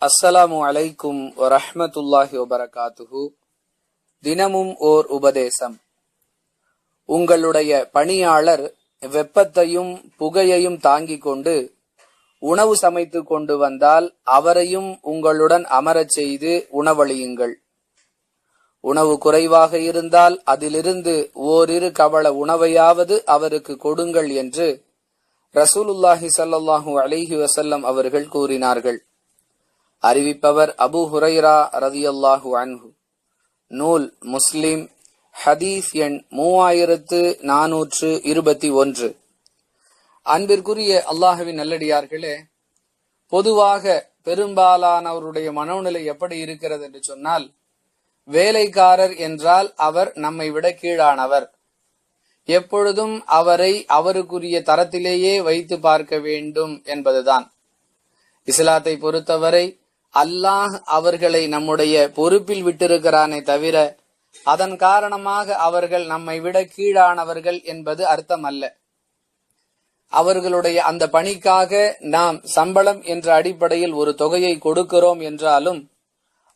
அஸ்ஸலாமு அலைக்கும் வரஹமத்துல்லாஹி வபரகாத்துஹு. தினமும் ஓர் உபதேசம். உங்களுடைய பணியாளர் வெப்பத்தையும் புகையையும் தாங்கிக் கொண்டு உணவு சமைத்து கொண்டு வந்தால் அவரையும் உங்களுடன் அமரச் செய்து உணவளியுங்கள். உணவு குறைவாக இருந்தால் அதிலிருந்து ஓரிரு கவள உணவையாவது அவருக்கு கொடுங்கள் என்று ரசூலுல்லாஹி சல்லாஹூ அலைஹி வசல்லம் அவர்கள் கூறினார்கள். அறிவிப்பவர் அபு ஹுரைரா ரதியல்லாஹு அன்ஹு. நூல் முஸ்லிம் ஹதீஸ் எண் மூவாயிரத்து நானூற்று இருபத்தி ஒன்று. அன்பிற்குரிய அல்லாஹுவின் நல்லடியார்களே பொதுவாக பெரும்பாலானவருடைய மனோநிலை எப்படி இருக்கிறது என்று சொன்னால் வேலைக்காரர் என்றால் அவர் நம்மை விட கீழானவர். எப்பொழுதும் அவரை அவருக்குரிய தரத்திலேயே வைத்து பார்க்க வேண்டும் என்பதுதான். இஸ்லாத்தை பொறுத்தவரை அல்லாஹ் அவர்களை நம்முடைய பொறுப்பில் விட்டிருக்கிறானே தவிர அதன் காரணமாக அவர்கள் நம்மை விட கீழானவர்கள் என்பது அர்த்தம் அல்ல அவர்களுடைய அந்த பணிக்காக நாம் சம்பளம் என்ற அடிப்படையில் ஒரு தொகையை கொடுக்கிறோம் என்றாலும்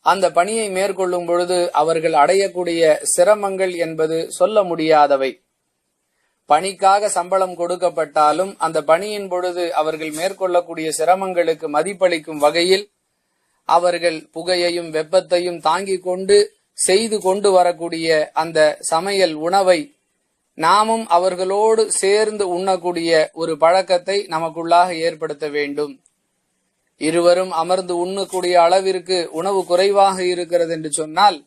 அந்த பணியை மேற்கொள்ளும் பொழுது அவர்கள் அடையக்கூடிய சிரமங்கள் என்பது சொல்ல முடியாதவை. பணிக்காக சம்பளம் கொடுக்கப்பட்டாலும் அந்த பணியின் பொழுது அவர்கள் மேற்கொள்ளக்கூடிய சிரமங்களுக்கு மதிப்பளிக்கும் வகையில் அவர்கள் புகையையும் வெப்பத்தையும் தாங்கிக் கொண்டு செய்து கொண்டு வரக்கூடிய அந்த சமையல் உணவை நாமும் அவர்களோடு சேர்ந்து உண்ணக்கூடிய ஒரு பழக்கத்தை நமக்குள்ளாக ஏற்படுத்த வேண்டும். இருவரும் அமர்ந்து உண்ணக்கூடிய அளவிற்கு உணவு குறைவாக இருக்கிறது என்று சொன்னால்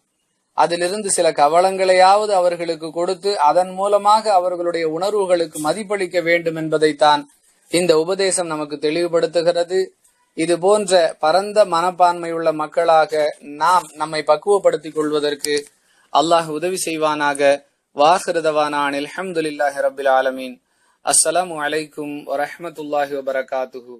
அதிலிருந்து சில கவலங்களையாவது அவர்களுக்கு கொடுத்து அதன் மூலமாக அவர்களுடைய உணர்வுகளுக்கு மதிப்பளிக்க வேண்டும் என்பதைத்தான் இந்த உபதேசம் நமக்கு தெளிவுபடுத்துகிறது. இது போன்ற பரந்த மனப்பான்மையுள்ள மக்களாக நாம் நம்மை பக்குவப்படுத்திக் கொள்வதற்கு அல்லாஹ் உதவி செய்வானாக. வாஹிருதவானான். அல்ஹம்துலில்லாஹி ரபில் ஆலமீன். அஸ்ஸலாமு அலைக்கும் வரமத்துல்லாஹி வபரகாத்துஹூ.